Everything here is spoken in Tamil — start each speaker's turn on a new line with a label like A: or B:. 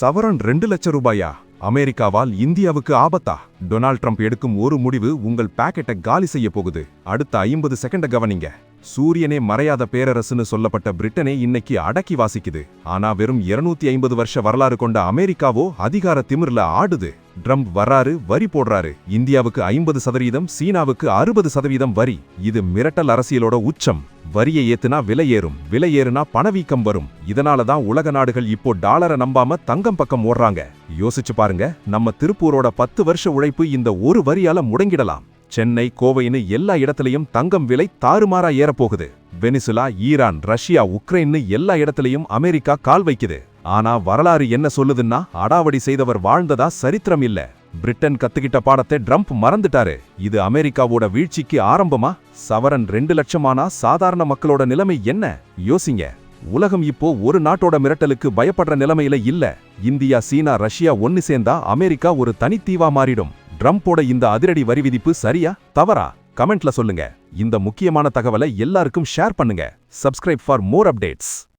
A: சவரன் ரெண்டு லட்சம் ரூபாயா? அமெரிக்காவால் இந்தியாவுக்கு ஆபத்தா? டொனால்ட் ட்ரம்ப் எடுக்கும் ஒரு முடிவு உங்கள் பாக்கெட்டை காலி செய்ய போகுது. அடுத்த ஐம்பது செகண்ட கவனிங்க. சூரியனே மறையாத பேரரசுன்னு சொல்லப்பட்ட பிரிட்டனே இன்னைக்கு அடக்கி வாசிக்குது. ஆனா வெறும் 250 ஐம்பது வருஷ வரலாறு கொண்ட அமெரிக்காவோ அதிகார திமிர்ல ஆடுது. ட்ரம்ப் வர்றாரு வரி போடுறாரு. இந்தியாவுக்கு ஐம்பது சதவீதம் சீனாவுக்கு அறுபது சதவீதம் வரி. இது மிரட்டல் அரசியலோட உச்சம். வரியை ஏத்துனா விலை ஏறும். விலை ஏறுனா பணவீக்கம் வரும். இதனால தான் உலக நாடுகள் இப்போ டாலரை நம்பாம தங்கம் பக்கம் ஓடுறாங்க. யோசிச்சு பாருங்க நம்ம திருப்பூரோட பத்து வருஷ உழைப்பு இந்த ஒரு வரியால முடங்கிடலாம். சென்னை கோவைன்னு எல்லா இடத்துலயும் தங்கம் விலை தாறுமாறா ஏறப்போகுது. வெனிசுலா ஈரான் ரஷ்யா உக்ரைன்னு எல்லா இடத்துலயும் அமெரிக்கா கால் வைக்குது. ஆனா வரலாறு என்ன சொல்லுதுன்னா அடாவடி செய்தவர் வாழ்ந்ததா சரித்திரம் இல்ல. பிரிட்டன் கத்துக்கிட்ட பாடத்தை ட்ரம்ப் மறந்துட்டாரு. இது அமெரிக்காவோட வீழ்ச்சிக்கு ஆரம்பமா? சவரன் ரெண்டு லட்சமானா? சாதாரண மக்களோட நிலைமை என்ன? யோசிங்க. உலகம் இப்போ ஒரு நாட்டோட மிரட்டலுக்கு பயப்படுற நிலைமையில இல்ல. இந்தியா சீனா ரஷ்யா ஒன்னு சேர்ந்தா அமெரிக்கா ஒரு தனித்தீவா மாறிடும். ட்ரம்போட இந்த அதிரடி வரி விதிப்பு சரியா தவறா? கமெண்ட்ல சொல்லுங்க. இந்த முக்கியமான தகவலை எல்லாருக்கும் ஷேர் பண்ணுங்க. Subscribe for more updates.